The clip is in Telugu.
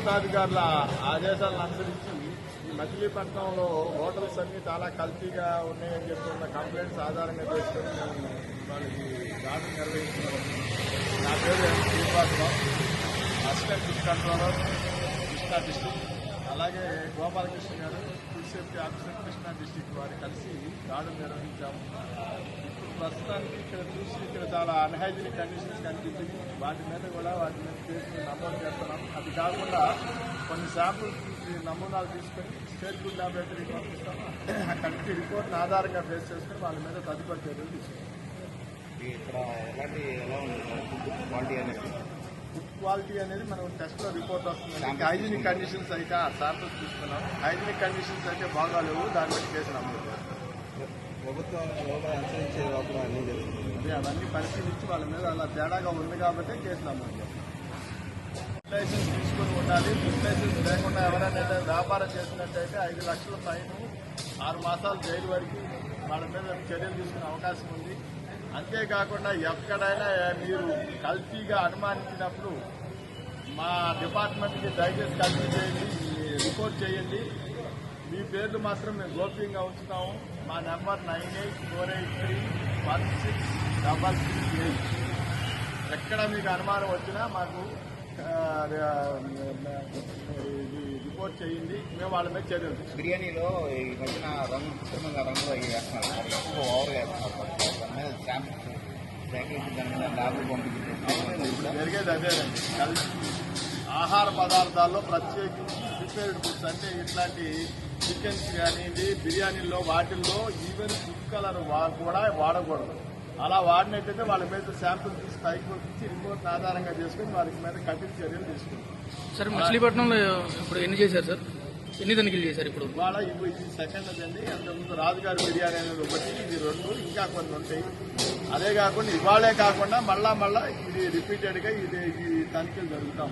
ఉన్నతాధికారుల ఆదేశాలను అనుసరించి ఈ మచిలీపట్నంలో హోటల్స్ అన్ని చాలా కల్తీగా ఉన్నాయని చెప్తున్న కంప్లైంట్స్ ఆధారంగా చేసుకుని మేము వాళ్ళకి గార్డెన్ నిర్వహిస్తున్నాం. నా పేరు M. Srinivasarao assistant food controller Krishna district అలాగే గోపాలకృష్ణ గారు food safety officer Krishna district వారు కలిసి దాడులు నిర్వహించాము. ప్రస్తుతానికి ఇక్కడ చూసి ఇక్కడ చాలా అన్హైజీనిక్ కండిషన్స్ కనిపించింది వాటి మీద కూడా వాటి మీద కేసులు నమోదు చేస్తున్నాం. అది కాకుండా కొన్ని శాంపుల్స్ నమూనాలు తీసుకొని స్టేట్ ఫుడ్ ల్యాబొరేటరీకి పంపిస్తాం అక్కడి నుంచి రిపోర్ట్ని ఆధారంగా ఫేస్ చేసుకొని వాళ్ళ మీద తదుపరి చర్యలు తీసుకుంటాం. ఇక్కడ ఎలాంటి ఎలా ఉంది? ఫుడ్ క్వాలిటీ అనేది? ఫుడ్ క్వాలిటీ అనేది మనం టెస్ట్లో రిపోర్ట్ వస్తుంది. హైజీనిక్ కండిషన్స్ అయితే ఆ శాంపుల్స్ తీసుకున్నాం. హైజీనిక్ కండిషన్స్ అయితే బాగాలేవు దాన్ని బట్టి కేసు నమోదు చేస్తాం. ప్రభుత్వం లోపల అనుసరించే లోపల అన్నీ జరుగుతుంది. అదే అవన్నీ పరిశీలించి వాళ్ళ మీద అలా తేడాగా ఉంది కాబట్టి కేసు లైసెన్స్ తీసుకొని ఉండాలి. ఫుడ్ లైసెన్స్ లేకుండా ఎవరైనా వ్యాపారం చేసినట్టయితే ఐదు లక్షల ఫైన్ ఆరు మాసాలు జైలు వరకు వాళ్ళ మీద చర్యలు తీసుకునే అవకాశం ఉంది. అంతేకాకుండా ఎక్కడైనా మీరు కల్తీగా అనుమానించినప్పుడు మా డిపార్ట్మెంట్కి దయచేసి కల్తీ చేయండి రిపోర్ట్ చేయండి. మీ పేర్లు మాత్రం మేము గోప్యంగా ఉంచుతాము. మా number nine eight four eight three one six double six eight. ఎక్కడ మీకు అనుమానం వచ్చినా మాకు రిపోర్ట్ చేయండి. మేము వాళ్ళ మీద చర్యలు. బిర్యానీలో ఈ మధ్యన రంగు కృత్రిమంగా రంగులు అవి వేస్తున్నారు ఎక్కువ జరిగేది అదేనండి కలిసి ఆహార పదార్థాల్లో ప్రత్యేకించి ప్రిపేర్డ్ ఫుడ్స్ అంటే ఇట్లాంటి చికెన్స్ కానీ బిర్యానీల్లో వాటిల్లో ఈవెన్ ఫుడ్ కలర్ కూడా వాడకూడదు. అలా వాడినట్టయితే వాళ్ళ మీద శాంపుల్ తీసి పైకి పంపించి రిపోర్ట్ ఆధారంగా చేసుకుని వారి మీద కఠిన చర్యలు తీసుకుంటాం సార్ మచిలీపట్నంలో ఇప్పుడు ఎన్ని చేశారు సార్? ఎన్ని తనిఖీలు చేశారు ఇప్పుడు? ఇవాళ ఇవి ఇది సెకండ్ అదండి అంతకుముందు రాజుగారి బిర్యానీ అనేది ఒకటి ఇది రెండు ఇంకా కొన్ని ఉంటాయి. అదే కాకుండా ఇవాళే కాకుండా మళ్ళా మళ్ళా ఇది రిపీటెడ్గా ఇది ఈ తనిఖీలు జరుగుతూ